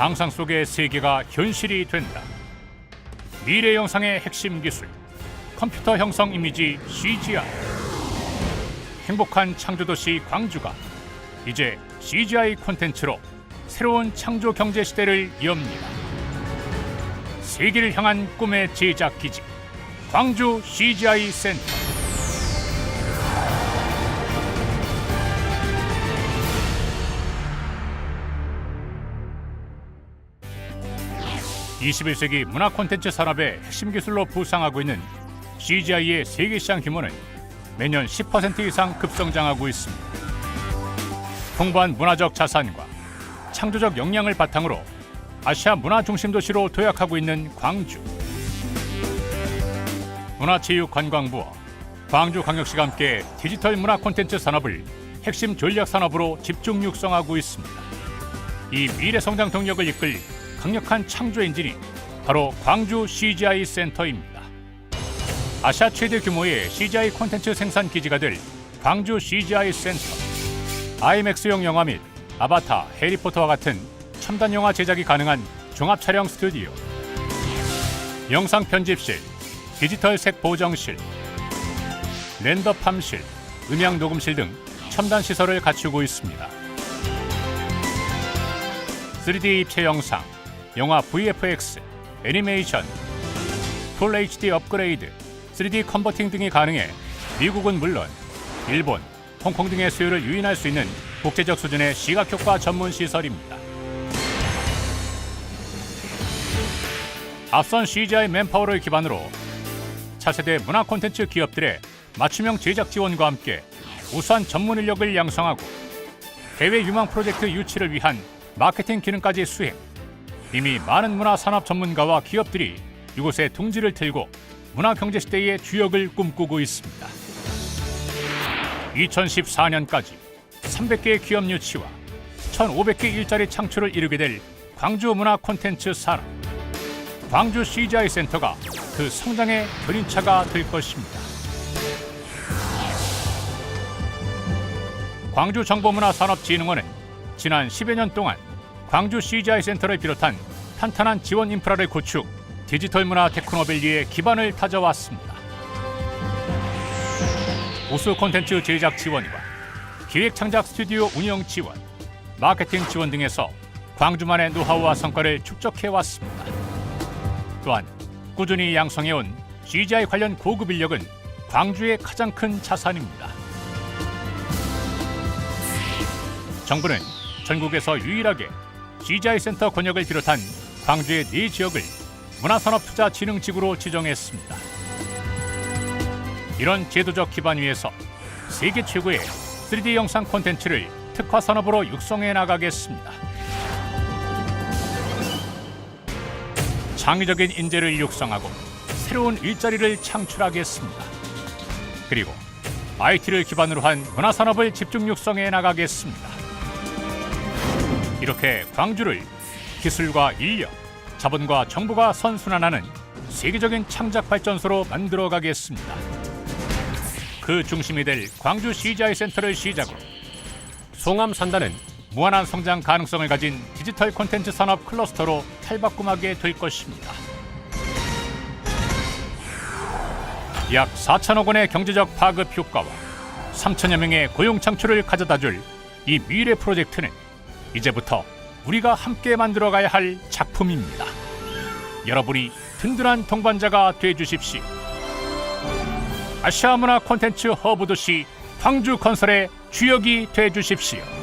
상상 속의 세계가 현실이 된다. 미래 영상의 핵심 기술 컴퓨터 형성 이미지 CGI 행복한 창조 도시 광주가 이제 CGI 콘텐츠로 새로운 창조 경제 시대를 엽니다. 세계를 향한 꿈의 제작 기지 광주 CGI 센터 21세기 문화 콘텐츠 산업의 핵심 기술로 부상하고 있는 CGI의 세계 시장 규모는 매년 10% 이상 급성장하고 있습니다. 풍부한 문화적 자산과 창조적 역량을 바탕으로 아시아 문화 중심 도시로 도약하고 있는 광주. 문화체육관광부와 광주광역시가 함께 디지털 문화 콘텐츠 산업을 핵심 전략 산업으로 집중 육성하고 있습니다. 이 미래 성장 동력을 이끌 강력한 창조 엔진이 바로 광주 CGI 센터입니다. 아시아 최대 규모의 CGI 콘텐츠 생산 기지가 될 광주 CGI 센터. IMAX용 영화 및 아바타, 해리포터와 같은 첨단 영화 제작이 가능한 종합 촬영 스튜디오. 영상 편집실, 디지털 색 보정실, 렌더 팜실, 음향 녹음실 등 첨단 시설을 갖추고 있습니다. 3D 입체 영상, 영화 VFX, 애니메이션, 풀 HD 업그레이드, 3D 컨버팅 등이 가능해 미국은 물론 일본, 홍콩 등의 수요를 유인할 수 있는 국제적 수준의 시각 효과 전문 시설입니다. 앞선 CGI 맨파워를 기반으로 차세대 문화 콘텐츠 기업들의 맞춤형 제작 지원과 함께 우수한 전문 인력을 양성하고 해외 유망 프로젝트 유치를 위한 마케팅 기능까지 수행. 이미 많은 문화 산업 전문가와 기업들이 이곳에 둥지를 틀고 문화 경제 시대의 주역을 꿈꾸고 있습니다. 2014년까지 300개의 기업 유치와 1,500개 일자리 창출을 이루게 될 광주 문화 콘텐츠 산업. 광주 CGI 센터가 그 성장의 견인차가 될 것입니다. 광주정보문화산업진흥원은 지난 10여 년 동안 광주 CGI 센터를 비롯한 탄탄한 지원 인프라를 구축, 디지털 문화 테크노밸리의 기반을 다져왔습니다. 우수 콘텐츠 제작 지원과 기획 창작 스튜디오 운영 지원, 마케팅 지원 등에서 광주만의 노하우와 성과를 축적해 왔습니다. 또한 꾸준히 양성해 온 CGI 관련 고급 인력은 광주의 가장 큰 자산입니다. 정부는 전국에서 유일하게 CGI 센터 권역을 비롯한 광주의 네 지역을 문화산업투자진흥지구로 지정했습니다. 이런 제도적 기반 위에서 세계 최고의 3D 영상 콘텐츠를 특화 산업으로 육성해 나가겠습니다. 창의적인 인재를 육성하고 새로운 일자리를 창출하겠습니다. 그리고 IT를 기반으로 한 문화산업을 집중 육성해 나가겠습니다. 이렇게 광주를 기술과 인력, 자본과 정부가 선순환하는 세계적인 창작 발전소로 만들어 가겠습니다. 그 중심이 될 광주 CGI 센터를 시작으로 송암 산단은 무한한 성장 가능성을 가진 디지털 콘텐츠 산업 클러스터로 탈바꿈하게 될 것입니다. 약 4천억 원의 경제적 파급 효과와 3천여 명의 고용 창출을 가져다 줄 이 미래 프로젝트는 이제부터 우리가 함께 만들어가야 할 작품입니다. 여러분이 든든한 동반자가 돼 주십시오. 아시아 문화 콘텐츠 허브 도시 광주 건설의 주역이 돼 주십시오.